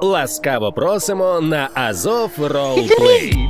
Ласкаво просимо на Азов Ролплей.